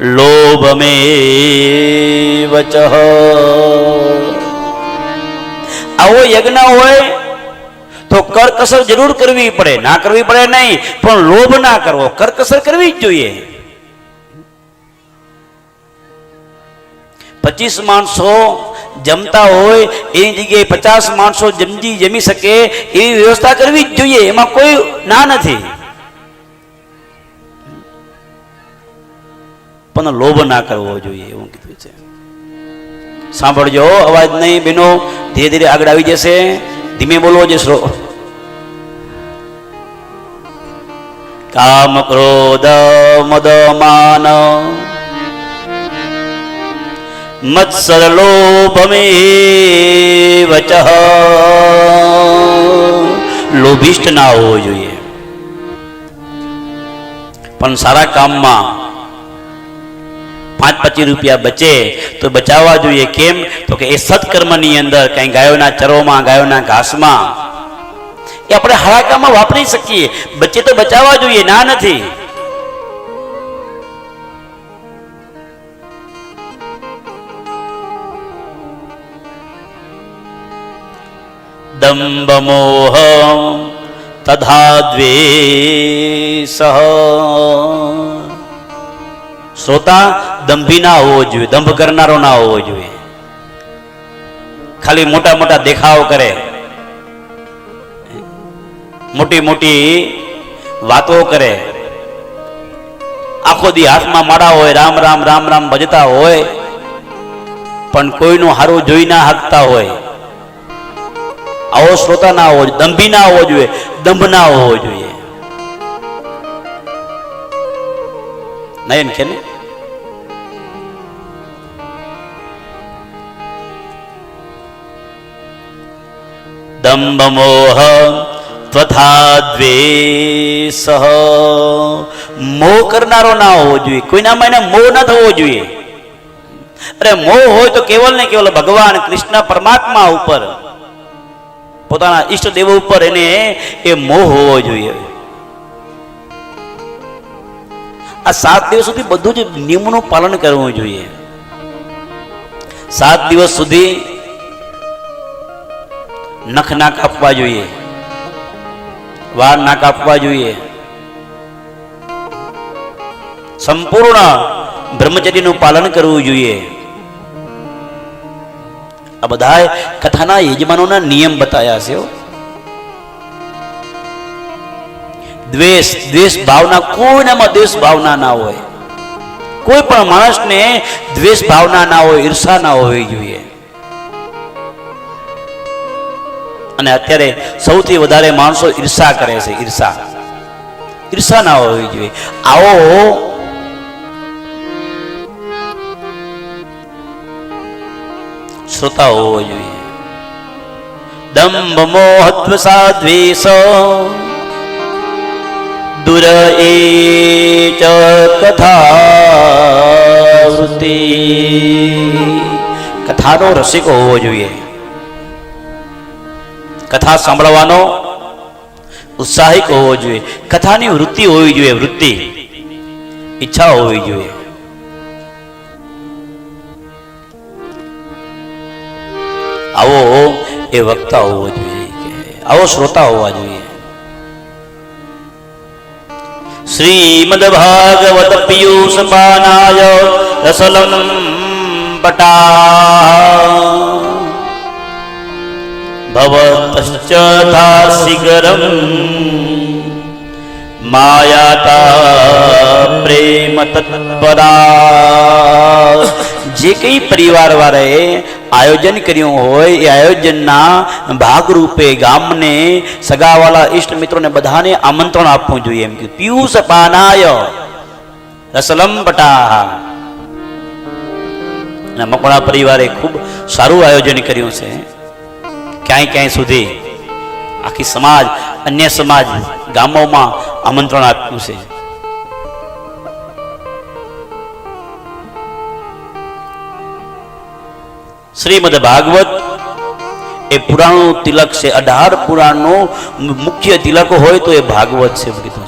લોભમે વચ આવો યજ્ઞ હોય તો કરકસર જરૂર કરવી પડે, ના કરવી પડે નહીં, પણ લોભ ના કરવો, કરકસર કરવી જ જોઈએ. પચીસ માણસો જમતા હોય એની જગ્યાએ પચાસ માણસો જમજી જમી શકે, એવી વ્યવસ્થા કરવી જ જોઈએ, એમાં કોઈ ના નથી. પણ લોભ ના કરવો જોઈએ એવું કીધું છે. સાંભળજો, અવાજ નહીં બેનો ધીરે ધીરે આગળ આવી જશે. ધીમે બોલવો જશો કામ ક્રોધ, મદ, માન. મત્સર લોભમે વચ. લોભિષ્ઠ ના હોવો જોઈએ. પણ સારા કામમાં પાંચ પચીસ રૂપિયા બચે, તો બચાવવા જોઈએ. કેમ? તો કે એ સત્કર્મની અંદર કઈ ગાયોના ચરોમાં, ગાયોના ઘાસમાં, એ આપણે હરાકામાં વાપરી શકીએ. બચે તો બચાવવા જોઈએ, ના નથી. દંબ મોહ તથા દ્વેષ. શ્રોતા દંભી ના હોવો જોઈએ, દંભ કરનારો ના હોવો જોઈએ. ખાલી મોટા મોટા દેખાવ કરે. મોટી મોટી વાતો કરે. આખો દી હાથમાં માળા હોય, રામ રામ રામ રામ ભજતા હોય, પણ કોઈનું હારું જોઈ ના હાકતા હોય. આવો શ્રોતા ના હોવો દંભી ના હોવો જોઈએ, દંભ ના હોવો જોઈએ. નયન છે ને? દંભ મોહ તથા દ્વેષ મોહ કરનારો ના હોવો જોઈએ કોઈનામાં એને મોહ ન થવો જોઈએ અરે મોહ હોય તો કેવલ ને કેવલ ભગવાન કૃષ્ણ પરમાત્મા ઉપર પોતાના ઈષ્ટ દેવ ઉપર એને એ મોહ હોવો જોઈએ આ સાત દિવસ સુધી બધું જ નિયમનું પાલન કરવું જોઈએ સાત દિવસ સુધી નખ ના કાપવા જોઈએ વાળ ના કાપવા જોઈએ સંપૂર્ણ બ્રહ્મચર્યનું પાલન કરવું જોઈએ આ બધા કથાના યજમાનોના નિયમ બતાવ્યા છે હો. દ્વેષ દ્વેષ ભાવના કોઈનામાં દ્વેષ ભાવના ના હોય કોઈ પણ માણસને દ્વેષ ભાવના ના હોય ઈર્ષા ના હોવી જોઈએ અને અત્યારે સૌથી વધારે માણસો ઈર્ષા કરે છે, ઈર્ષા. ઈર્ષા ના હોવી જોઈએ. આવો શ્રોતા હોવો જોઈએ. દંભ મોહત્વ સાધ્વેષ દુર એ ચ કથા વૃત્તિ કથાનો રસિક હોવો જોઈએ. કથા સાંભળવાનો ઉત્સાહિક હોવો જોઈએ. કથાની વૃત્તિ હોવી જોઈએ, વૃત્તિ. ઈચ્છા હોવી જોઈએ. આવો એ વક્તા હોવો જોઈએ કે આવો શ્રોતા હોવા જોઈએ. શ્રીમદ ભાગવત પિયુષ પાનાય રસલમ પટા ભવતશ્ચ શિગરમ માયાતા પ્રેમ તત્પરા જે કઈ પરિવાર વાળાએ આયોજન કર્યું હોય એ આયોજનના ભાગરૂપે ગામને સગાવાલા ઈષ્ટ મિત્રોને બધાને આમંત્રણ આપવું જોઈએ એમ કે પિયુષ પાનાય રસલમ પટા અને મકવાણા પરિવારે ખૂબ સારું આયોજન કર્યું છે ક્યાંય ક્યાંય સુધી આખી સમાજ, અન્ય સમાજ ગામોમાં આમંત્રણ આપ્યું છે. શ્રીમદ ભાગવત એ પુરાણનું તિલક છે. અઢાર પુરાણનું મુખ્ય તિલક હોય તો એ ભાગવત છે. કીધું